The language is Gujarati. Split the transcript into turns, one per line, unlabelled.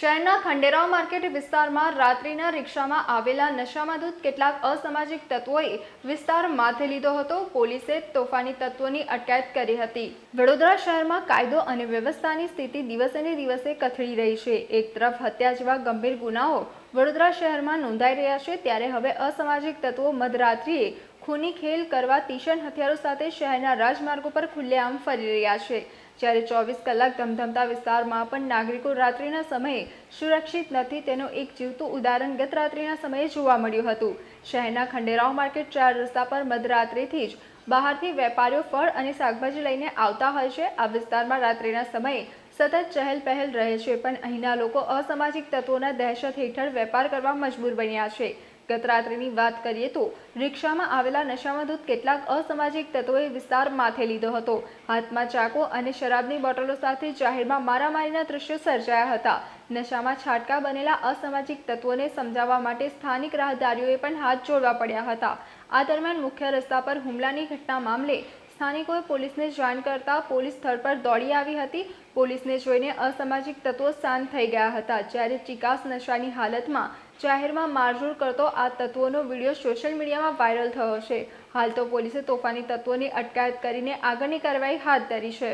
શહેરના ખંડેરાવ માર્કેટ વિસ્તારમાં રાત્રિના રિક્ષામાં આવેલા નશામાં ધૂત કેટલાક અસામાજિક તત્વોએ વિસ્તાર માથે લીધો હતો. પોલીસે તોફાની તત્વોની અટકાયત કરી હતી. વડોદરા શહેરમાં કાયદો અને વ્યવસ્થાની સ્થિતિ દિવસે દિવસે કથળી રહી છે. એક તરફ હત્યા જેવા ગંભીર ગુનાઓ વડોદરા શહેરમાં નોંધાઈ રહ્યા છે ત્યારે હવે અસામાજિક તત્વો મધરાત્રિએ ખૂની ખેલ કરવા તીક્ષ્ણ હથિયારો સાથે શહેરના રાજમાર્ગો પર ખુલ્લેઆમ ફરી રહ્યા છે. જ્યારે ચોવીસ કલાક ધમધમતા વિસ્તારમાં પણ નાગરિકો રાત્રિના સમયે સુરક્ષિત નથી તેનું એક જીવતું ઉદાહરણ ગત રાત્રિના સમયે જોવા મળ્યું હતું. શહેરના ખંડેરાવ માર્કેટ ચાર રસ્તા પર મધરાત્રિથી જ બહારથી વેપારીઓ ફળ અને શાકભાજી લઈને આવતા હોય છે. આ વિસ્તારમાં રાત્રિના સમયે સતત ચહેલ પહેલ રહે છે, પણ અહીંના લોકો અસામાજિક તત્વોના દહેશત હેઠળ વેપાર કરવા મજબૂર બન્યા છે. ગત રાત્રિની વાત કરીએ તો, રિક્ષામાં આવેલા નશામાં ધૂત કેટલાક અસામાજિક તત્વોએ વિસ્તાર માથે લીધો હતો. હાથમાં ચાકો અને શરાબની બોટલો સાથે જાહેરમાં મારામારીના દ્રશ્યો સર્જાયા હતા. નશામાં છાટકા બનેલા અસામાજિક તત્વોને સમજાવવા માટે સ્થાનિક રાહદારીઓએ પણ હાથ જોડવા પડ્યા હતા. આ દરમિયાન મુખ્ય રસ્તા પર હુમલાની ઘટના મામલે સ્થાનિકોએ પોલીસને જાણ કરતા પોલીસ સ્થળ પર દોડી આવી હતી. પોલીસને જોઈને અસામાજિક તત્વો શાંત થઈ ગયા હતા. જ્યારે ચિકાસ નશાની હાલતમાં જાહેરમાં મારઝૂડ કરતો આ તત્વોનો વીડિયો સોશિયલ મીડિયામાં વાયરલ થયો છે. હાલ તો પોલીસે તોફાની તત્વોની અટકાયત કરીને આગળની કાર્યવાહી હાથ ધરી છે.